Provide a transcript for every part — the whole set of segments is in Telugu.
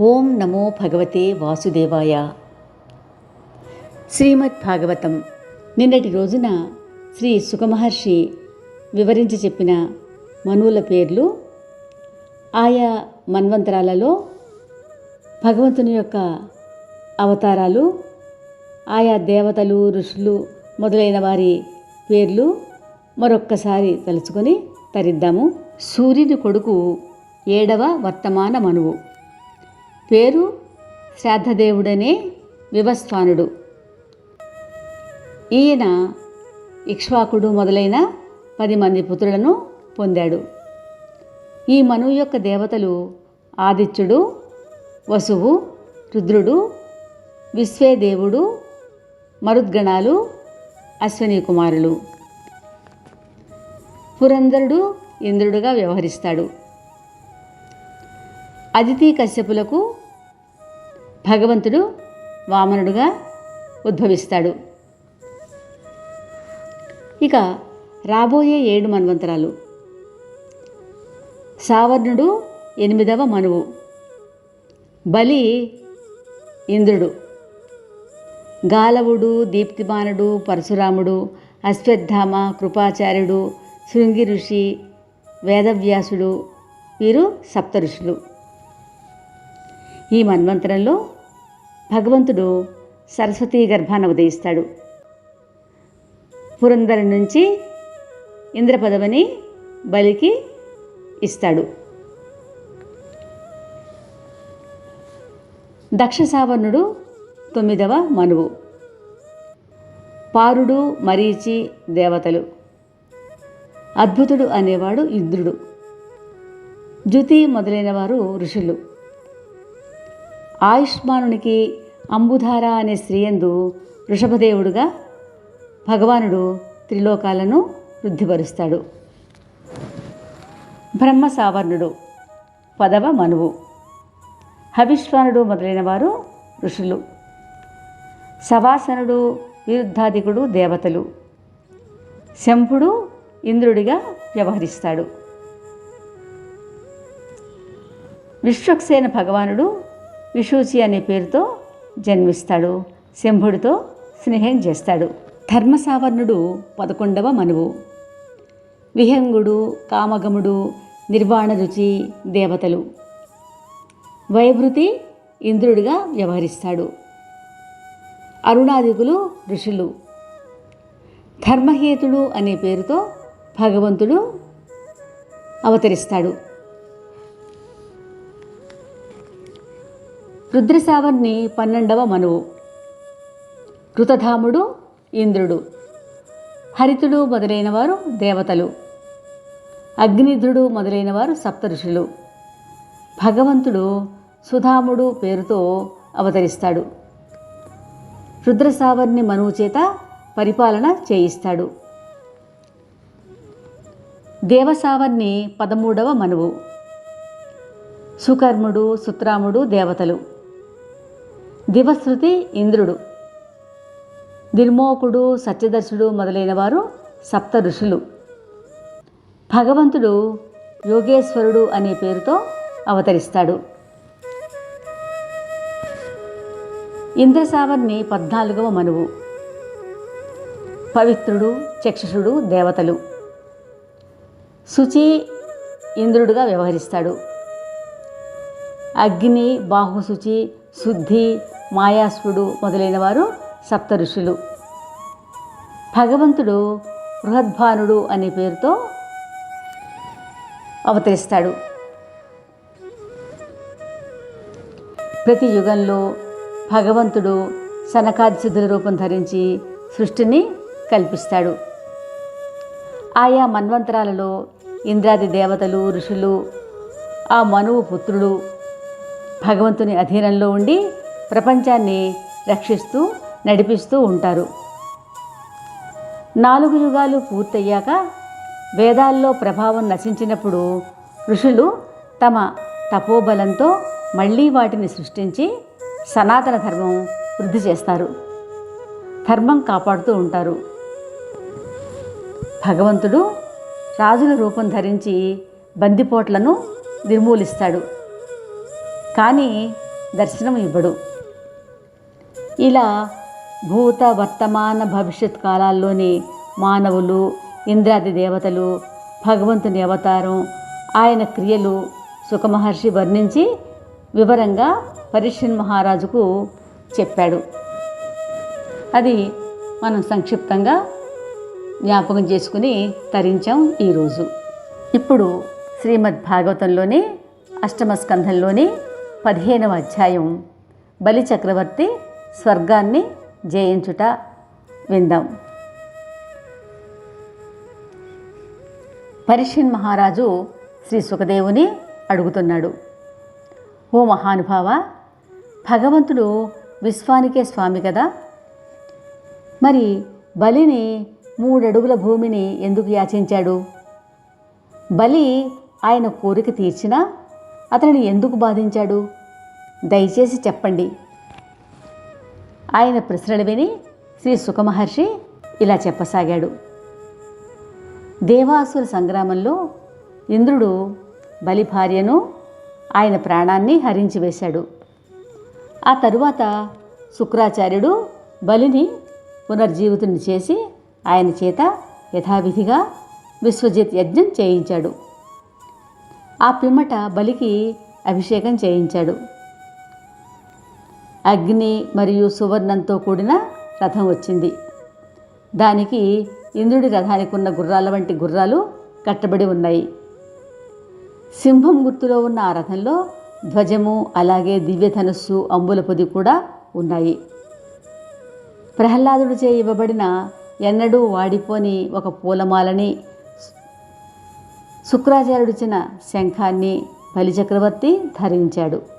ఓం నమో భగవతే వాసుదేవాయ. శ్రీమద్ భాగవతం నిన్నటి రోజున శ్రీ సుఖమహర్షి వివరించి చెప్పిన మనువుల పేర్లు ఆయా మన్వంతరాలలో భగవంతుని యొక్క అవతారాలు ఆయా దేవతలు ఋషులు మొదలైన వారి పేర్లు మరొక్కసారి తలుచుకొని తరిద్దాము. సూర్యుని కొడుకు ఏడవ వర్తమాన మనువు. పేరు శ్రాద్ధదేవుడనే వివస్వానుడు. ఈయన ఇక్ష్వాకుడు మొదలైన పది మంది పుత్రులను పొందాడు. ఈ మనువు యొక్క దేవతలు ఆదిత్యుడు వసువు రుద్రుడు విశ్వేదేవుడు మరుద్గణాలు అశ్విని కుమారులు. పురంధరుడు ఇంద్రుడుగా వ్యవహరిస్తాడు. అదితి కశ్యపులకు భగవంతుడు వామనుడుగా ఉద్భవిస్తాడు. ఇక రాబోయే ఏడు మన్వంతరాలు. సావర్ణుడు ఎనిమిదవ మనువు. బలి ఇంద్రుడు. గాలవుడు దీప్తిమానుడు పరశురాముడు అశ్వత్థామ కృపాచార్యుడు శృంగి ఋషి వేదవ్యాసుడు వీరు సప్త ఋషులు ఈ మన్వంతరంలో భగవంతుడు సరస్వతీ గర్భాన ఉదయిస్తాడు. పురంధర నుంచి ఇంద్ర పదవిని బలికి ఇస్తాడు. దక్ష సావర్ణుడు తొమ్మిదవ మనువు. పారుడు మరీచి దేవతలు. అద్భుతుడు అనేవాడు ఇంద్రుడు. జ్యుతి మొదలైన వారు ఋషులు. ఆయుష్మానునికి అంబుధార అనే స్త్రీయందు వృషభదేవుడుగా భగవానుడు త్రిలోకాలను వృద్ధిపరుస్తాడు. బ్రహ్మ సావర్ణుడు పదవ మనువు. హవిశ్వానుడు మొదలైన వారు ఋషులు. సవాసనుడు విరుద్ధాధికుడు దేవతలు. శంభుడు ఇంద్రుడిగా వ్యవహరిస్తాడు. విశ్వక్సేన భగవానుడు విషూచి అనే పేరుతో జన్మిస్తాడు. శంభుడితో స్నేహం చేస్తాడు. ధర్మసావర్ణుడు పదకొండవ మనువు. విహంగుడు కామగముడు నిర్వాణ రుచి దేవతలు. వైభృతి ఇంద్రుడిగా వ్యవహరిస్తాడు. అరుణాదికులు ఋషులు. ధర్మహేతుడు అనే పేరుతో భగవంతుడు అవతరిస్తాడు. రుద్రసావర్ణి పన్నెండవ మనువు. కృతధాముడు ఇంద్రుడు. హరితుడు మొదలైనవారు దేవతలు. అగ్నిధుడు మొదలైనవారు సప్త ఋషులు భగవంతుడు సుధాముడు పేరుతో అవతరిస్తాడు. రుద్రసావర్ణి మనువు చేత పరిపాలన చేయిస్తాడు. దేవసావర్ణి పదమూడవ మనువు. సుకర్ముడు సుత్రాముడు దేవతలు. దివశృతి ఇంద్రుడు. దిర్మోకుడు సత్యదర్శుడు మొదలైన వారు సప్త ఋషులు. భగవంతుడు యోగేశ్వరుడు అనే పేరుతో అవతరిస్తాడు. ఇంద్రసావర్ణి పద్నాలుగవ మనువు. పవిత్రుడు చక్షుషుడు దేవతలు. శుచి ఇంద్రుడుగా వ్యవహరిస్తాడు. అగ్ని బాహుశుచి శుద్ధి మాయాస్వుడు మొదలైన వారు సప్త ఋషులు. భగవంతుడు బృహద్భానుడు అనే పేరుతో అవతరిస్తాడు. ప్రతి యుగంలో భగవంతుడు సనకాదిశుద్ధుల రూపం ధరించి సృష్టిని కల్పిస్తాడు. ఆయా మన్వంతరాలలో ఇంద్రాది దేవతలు ఋషులు ఆ మనువు పుత్రుడు భగవంతుని అధీనంలో ఉండి ప్రపంచాన్ని రక్షిస్తూ నడిపిస్తూ ఉంటారు. నాలుగు యుగాలు పూర్తయ్యాక వేదాల్లో ప్రభావం నశించినప్పుడు ఋషులు తమ తపోబలంతో మళ్ళీ వాటిని సృష్టించి సనాతన ధర్మం వృద్ధి చేస్తారు. ధర్మం కాపాడుతూ ఉంటారు. భగవంతుడు రాజుల రూపం ధరించి బందిపోట్లను నిర్మూలిస్తాడు. కానీ దర్శనం ఇవ్వడు. ఇలా భూత వర్తమాన భవిష్యత్ కాలాల్లోని మానవులు ఇంద్రాది దేవతలు భగవంతుని అవతారం ఆయన క్రియలు సుఖమహర్షి వర్ణించి వివరంగా పరిషన్ మహారాజుకు చెప్పాడు. అది మనం సంక్షిప్తంగా జ్ఞాపకం చేసుకుని తరించాం ఈరోజు. ఇప్పుడు శ్రీమద్ భాగవతంలోని అష్టమ స్కంధంలోని పదిహేనవ అధ్యాయం బలి చక్రవర్తి స్వర్గాన్ని జయించుట విందాం. పరిషన్ మహారాజు శ్రీ సుఖదేవుని అడుగుతున్నాడు. ఓ మహానుభావ భగవంతుడు విశ్వానికే స్వామి కదా? మరి బలిని మూడడుగుల భూమిని ఎందుకు యాచించాడు? బలి ఆయన కోరిక తీర్చినా అతనిని ఎందుకు బాధించాడు? దయచేసి చెప్పండి. ఆయన ప్రశ్నలు విని శ్రీ సుఖమహర్షి ఇలా చెప్పసాగాడు. దేవాసుర సంగ్రామంలో ఇంద్రుడు బలి భార్యను ఆయన ప్రాణాన్ని హరించి వేశాడు. ఆ తరువాత శుక్రాచార్యుడు బలిని పునర్జీవితుని చేసి ఆయన చేత యథావిధిగా విశ్వజిత్ యజ్ఞం చేయించాడు. ఆ పిమ్మట బలికి అభిషేకం చేయించాడు. అగ్ని మరియు సువర్ణంతో కూడిన రథం వచ్చింది. దానికి ఇంద్రుడి రథానికి ఉన్న గుర్రాల వంటి గుర్రాలు కట్టబడి ఉన్నాయి. సింహం గుర్తులో ఉన్న ఆ రథంలో ధ్వజము అలాగే దివ్యధనుస్సు అంబుల పొది కూడా ఉన్నాయి. ప్రహ్లాదుడు చే ఇవ్వబడిన ఎన్నడూ వాడిపోని ఒక పూలమాలని శుక్రాచార్యుడిచిన శంఖాన్ని బలిచక్రవర్తి ధరించాడు.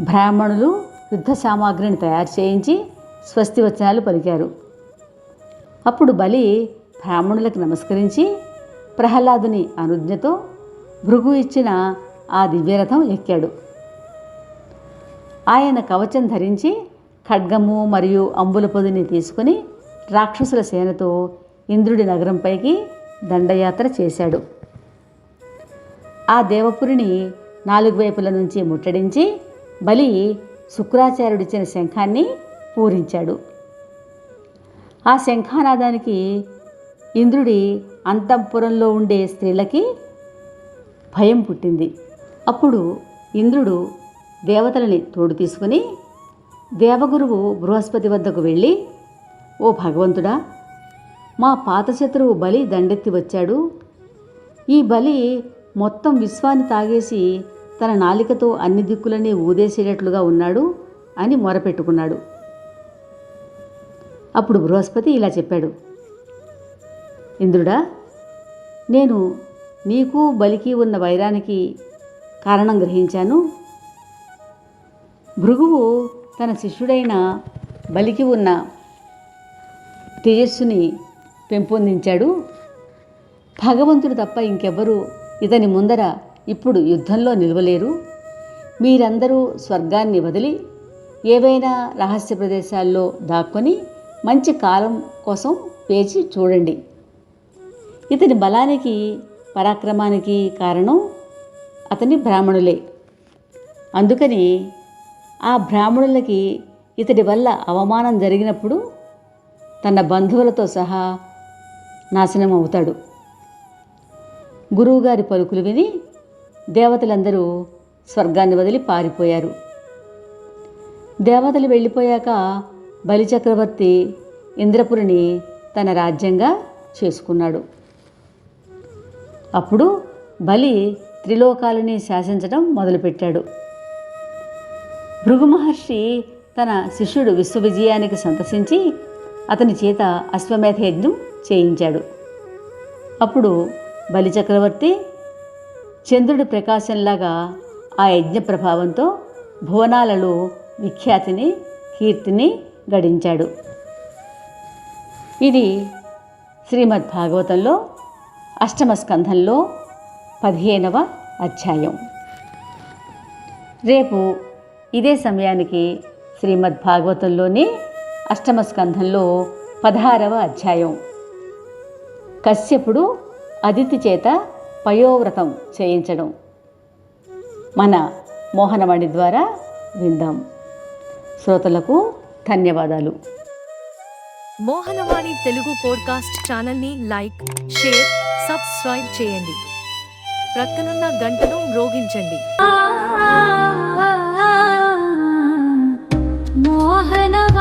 బ్రాహ్మణులు యుద్ధ సామాగ్రిని తయారు చేయించి స్వస్తి వచనాలు పలికారు. అప్పుడు బలి బ్రాహ్మణులకు నమస్కరించి ప్రహ్లాదుని అనుజ్ఞతో భృగు ఇచ్చిన ఆ దివ్యరథం ఎక్కాడు. ఆయన కవచం ధరించి ఖడ్గము మరియు అంబుల పొదిని తీసుకుని రాక్షసుల సేనతో ఇంద్రుడి నగరంపైకి దండయాత్ర చేశాడు. ఆ దేవపురిని నాలుగు వైపుల నుంచి ముట్టడించి బలి శుక్రాచార్యుడిచ్చిన శంఖాన్ని పూరించాడు. ఆ శంఖానాదానికి ఇంద్రుడి అంతఃపురంలో ఉండే స్త్రీలకి భయం పుట్టింది. అప్పుడు ఇంద్రుడు దేవతలని తోడు తీసుకుని దేవగురువు బృహస్పతి వద్దకు వెళ్ళి ఓ భగవంతుడా మా పాత శత్రువు బలి దండెత్తి వచ్చాడు. ఈ బలి మొత్తం విశ్వాన్ని తాగేసి తన నాలికతో అన్ని దిక్కులని ఊదేసేటట్లుగా ఉన్నాడు అని మొరపెట్టుకున్నాడు. అప్పుడు బృహస్పతి ఇలా చెప్పాడు. ఇంద్రుడా నేను నీకు బలికి ఉన్న వైరానికి కారణం గ్రహించాను. భృగువు తన శిష్యుడైన బలికి ఉన్న తేజస్సుని పెంపొందించాడు. భగవంతుడు తప్ప ఇంకెవ్వరూ ఇతని ముందర ఇప్పుడు యుద్ధంలో నిలవలేరు. మీరందరూ స్వర్గాన్ని వదిలి ఏవైనా రహస్య ప్రదేశాల్లో దాక్కొని మంచి కాలం కోసం పేచి చూడండి. ఇతని బలానికి పరాక్రమానికి కారణం అతని బ్రాహ్మణులే. అందుకని ఆ బ్రాహ్మణులకి ఇతడి వల్ల అవమానం జరిగినప్పుడు తన బంధువులతో సహా నాశనం అవుతాడు గురువుగారి పలుకులు విని దేవతలందరూ స్వర్గాన్ని వదిలి పారిపోయారు. దేవతలు వెళ్ళిపోయాక బలిచక్రవర్తి ఇంద్రపురిని తన రాజ్యంగా చేసుకున్నాడు. అప్పుడు బలి త్రిలోకాలని శాసించడం మొదలుపెట్టాడు. భృగు మహర్షి తన శిష్యుడు విశ్వవిజయానికి సంతసించి అతని చేత అశ్వమేధ యజ్ఞం చేయించాడు. అప్పుడు బలిచక్రవర్తి చంద్రుడి ప్రకాశంలాగా ఆ యజ్ఞ ప్రభావంతో భువనాలలో విఖ్యాతిని కీర్తిని గడించాడు. ఇది శ్రీమద్ భాగవతంలో అష్టమ స్కంధంలో పదిహేనవ అధ్యాయం. రేపు ఇదే సమయానికి శ్రీమద్ భాగవతంలోని అష్టమ స్కంధంలో పదహారవ అధ్యాయం. కశ్యపుడు అదితి చేత పయోవ్రతం చేయించడం. మన మోహనవాణి ద్వారా విందాం. శ్రోతలకు ధన్యవాదాలు. మోహనవాణి తెలుగు పోడ్కాస్ట్ ఛానల్ని లైక్ షేర్ సబ్స్క్రైబ్ చేయండి. ప్రక్కనున్న గంటను మ్రోగించండి. మోహనవాణి